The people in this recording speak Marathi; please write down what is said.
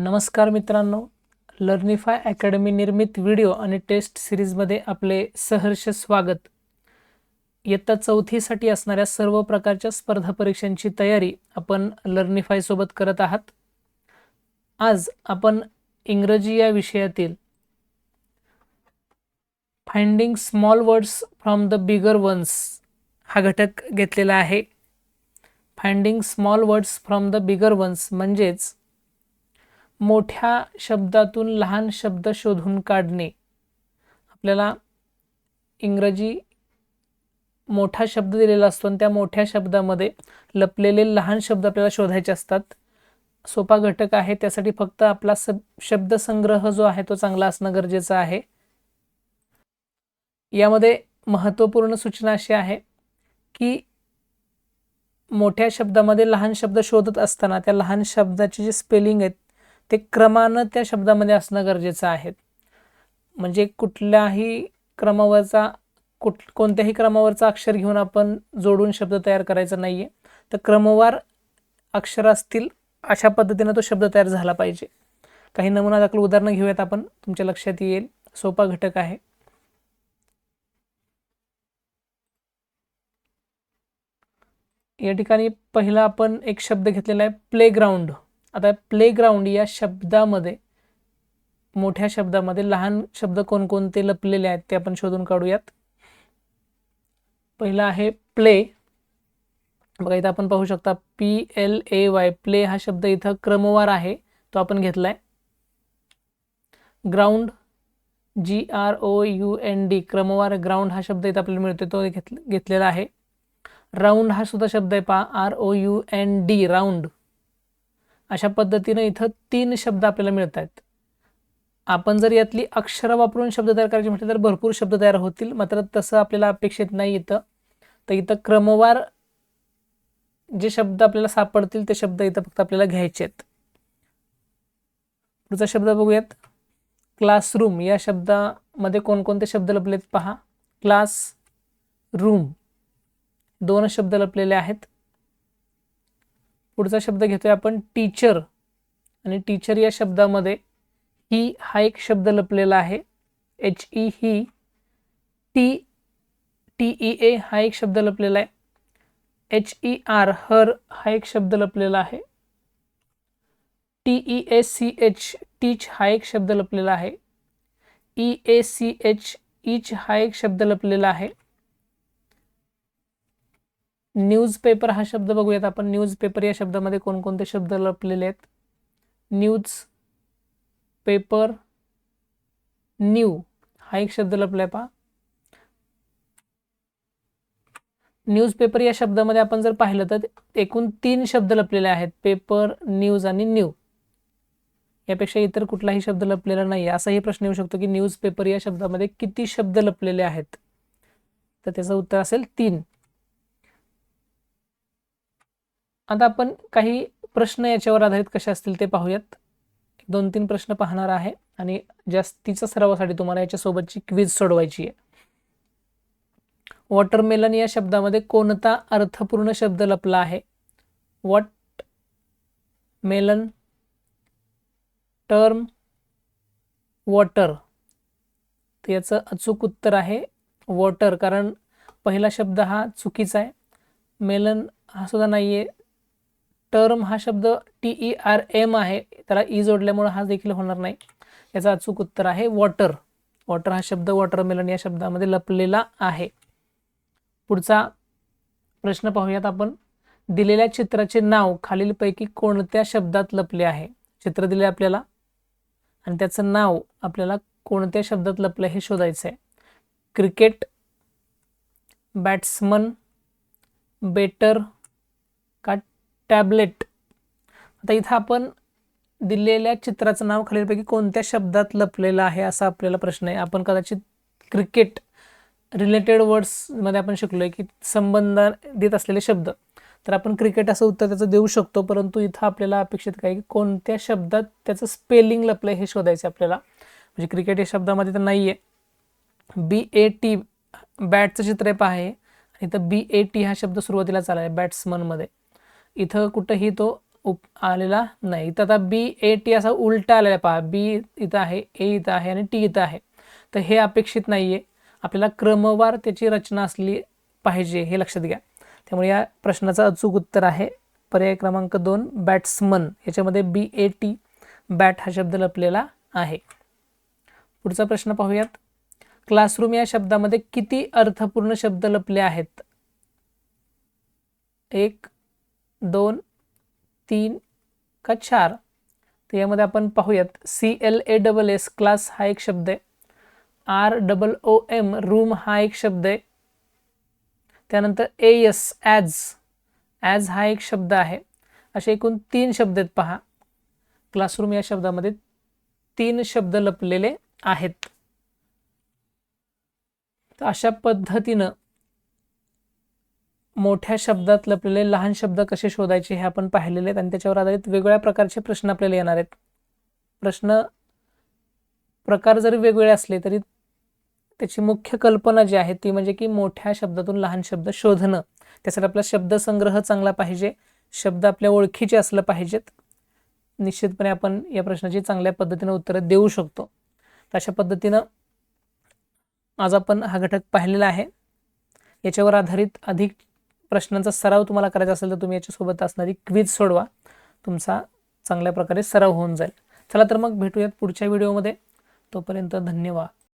नमस्कार मित्रांनो लर्निफाय अकॅडमी निर्मित व्हिडिओ आणि टेस्ट सिरीजमध्ये आपले सहर्ष स्वागत. इयत्ता चौथीसाठी असणाऱ्या सर्व प्रकारच्या स्पर्धा परीक्षांची तयारी आपण लर्निफायसोबत करत आहात. आज आपण इंग्रजी या विषयातील finding small words from the bigger ones हा घटक घेतलेला आहे. Finding small words from the bigger ones म्हणजेच मोठ्या शब्दातून लहान शब्द शोधून काढणे. आपल्याला इंग्रजी मोठा शब्द दिलेला असतो आणि त्या मोठ्या शब्दामध्ये लपलेले लहान शब्द आपल्याला शोधायचे असतात. सोपा घटक आहे त्यासाठी फक्त आपला सब शब्दसंग्रह जो आहे तो चांगला असणं गरजेचं आहे. यामध्ये महत्त्वपूर्ण सूचना अशी आहे की मोठ्या शब्दामध्ये लहान शब्द शोधत असताना त्या लहान शब्दाचे जे स्पेलिंग आहेत ते क्रमानं त्या शब्दामध्ये असणं गरजेचं आहे. म्हणजे कुठल्याही क्रमावरचा कुठ कोणत्याही क्रमावरचा अक्षर घेऊन आपण जोडून शब्द तयार करायचा नाही आहे तर क्रमवार अक्षर असतील अशा पद्धतीनं तो शब्द तयार झाला पाहिजे. काही नमुना दाखल उदाहरणं घेऊयात आपण. तुमच्या लक्षात येईल. सोपा घटक आहे. या ठिकाणी पहिला आपण एक शब्द घेतलेला आहे प्लेग्राऊंड आता प्लेग्राऊंड या शब्दामध्ये मोठ्या शब्दामध्ये लहान शब्द कोणकोणते लपलेले आहेत ते आपण शोधून काढूयात. पहिला आहे प्ले बघा इथं आपण पाहू शकता P L A Y play हा शब्द इथं क्रमवार आहे तो आपण घेतलाय. Ground G R O U N D क्रमवार ग्राउंड हा शब्द इथं आपल्याला मिळतो तो घेत घेतलेला आहे. राऊंड हा सुद्धा शब्द आहे पहा R O U N D round अशा पद्धतीनं इथं तीन शब्द आपल्याला मिळत आहेत आपण जर यातली अक्षरं वापरून शब्द तयार करायचे म्हटले तर भरपूर शब्द तयार होतील मात्र तसं आपल्याला अपेक्षित नाही इथं. तर इथं क्रमवार जे शब्द आपल्याला सापडतील ते शब्द इथं फक्त आपल्याला घ्यायचे आहेत. पुढचा शब्द बघूयात. क्लासरूम या शब्दामध्ये कोणकोणते शब्द लपलेत पहा. क्लास रूम दोन शब्द लपलेले आहेत. पुढचा शब्द घेतोय आपण टीचर आणि टीचर या शब्दामध्ये ही हा एक शब्द लपलेला आहे. H E he T T E A हा एक शब्द लपलेला आहे. एच ई आर हर हा एक शब्द लपलेला आहे. T E A C H teach हा एक शब्द लपलेला आहे. E A C H each हा एक शब्द लपलेला आहे. न्यूजपेपर हा शब्द बघूयात आपण. न्यूजपेपर या शब्दामध्ये कोणकोणते शब्द लपलेले आहेत? न्यूज पेपर न्यू हा एक शब्द लपलाय पहा. न्यूजपेपर या शब्दामध्ये आपण जर पाहिलं तर एकूण तीन शब्द लपलेले आहेत. पेपर न्यूज आणि न्यू. यापेक्षा इतर कुठलाही शब्द लपलेला नाही असाही प्रश्न येऊ शकतो की न्यूजपेपर या शब्दामध्ये किती शब्द लपलेले आहेत? तर त्याचं उत्तर असेल तीन. आता आपण काही प्रश्न याच्यावर आधारित कसे असतील ते पाहूयात. दोन तीन प्रश्न पाहणार आहे आणि जास्तीच्या सरावासाठी तुम्हाला याच्यासोबतची क्विज सोडवायची आहे. वॉटरमेलन या शब्दामध्ये कोणता अर्थपूर्ण शब्द लपला आहे? Watermelon term water. तर याचं अचूक उत्तर आहे वॉटर कारण पहिला शब्द हा चुकीचा आहे. मेलन हा सुद्धा नाही आहे टर्म हा शब्द टी ई आर एम आहे. त्याला e ई जोडल्यामुळे हा देखील होणार नाही. याचं अचूक उत्तर आहे वॉटर वॉटर हा शब्द वॉटरमेलन या शब्दामध्ये लपलेला आहे. पुढचा प्रश्न पाहूयात आपण. दिलेल्या चित्राचे नाव खालीलपैकी कोणत्या शब्दात लपले आहे? चित्र दिले आपल्याला. आणि त्याचं नाव आपल्याला कोणत्या शब्दात लपलं हे शोधायचं आहे क्रिकेट बॅट्समन बेटर टॅबलेट. आता इथं आपण दिलेल्या चित्राचं नाव खालीलपैकी कोणत्या शब्दात लपलेलं आहे असा आपल्याला प्रश्न आहे. आपण कदाचित क्रिकेट रिलेटेड वर्ड्समध्ये आपण शिकलो आहे की संबंध देत असलेले शब्द. तर आपण क्रिकेट असं उत्तर त्याचं देऊ शकतो परंतु इथं आपल्याला अपेक्षित काय की कोणत्या शब्दात त्याचं स्पेलिंग लपलं हे शोधायचं आपल्याला. म्हणजे क्रिकेट या शब्दामध्ये तर नाही आहे बी ए टी बॅटचं चित्र पहा आहे आणि इथं बी ए टी हा शब्द सुरुवातीला चालला आहे बॅट्समनमध्ये इथं कुठंही तो उप आलेला नाही. इथं आता बी ए टी असा उलटा आलेला पहा. बी इथं आहे ए इथं आहे आणि टी इथं आहे. तर हे अपेक्षित नाही आहे आपल्याला क्रमवार त्याची रचना असली पाहिजे हे लक्षात घ्या. त्यामुळे या प्रश्नाचं अचूक उत्तर आहे. पर्याय क्रमांक दोन बॅट्समन याच्यामध्ये बी ए टी बॅट हा शब्द लपलेला आहे. पुढचा प्रश्न पाहूयात. क्लासरूम या शब्दामध्ये किती अर्थपूर्ण शब्द लपले आहेत? एक दोन तीन का चार? तर यामध्ये आपण पाहूयात. C L A double S class हा एक शब्द आहे. R double O M room हा एक शब्द आहे. त्यानंतर ए एस ॲज ॲज हा एक शब्द आहे. असे एकूण तीन शब्द आहेत पहा. क्लासरूम या शब्दामध्ये तीन शब्द लपलेले आहेत. तर अशा पद्धतीनं मोठ्या शब्दात लपलेले लहान शब्द कसे शोधायचे हे आपण पाहिलेले आहेत आणि त्याच्यावर आधारित वेगवेगळ्या प्रकारचे प्रश्न आपल्याला येणार आहेत. प्रश्न प्रकार जरी वेगवेगळे असले तरी त्याची मुख्य कल्पना जी आहे ती म्हणजे की मोठ्या शब्दातून लहान शब्द शोधणं. त्यासाठी आपला शब्दसंग्रह चांगला पाहिजे शब्द आपल्या ओळखीचे असलं पाहिजेत. निश्चितपणे आपण या प्रश्नाची चांगल्या पद्धतीनं उत्तरं देऊ शकतो. तर अशा पद्धतीनं आज आपण हा घटक पाहिलेला आहे. याच्यावर आधारित अधिक प्रश्नांचा सराव तुम्हाला करायचा असेल तर तुम्ही याच्यासोबत असणारी क्विज सोडवा. तुमचा चांगल्या प्रकारे सराव होऊन जाईल. चला तर मग भेटूयात पुढच्या व्हिडिओमध्ये तोपर्यंत धन्यवाद.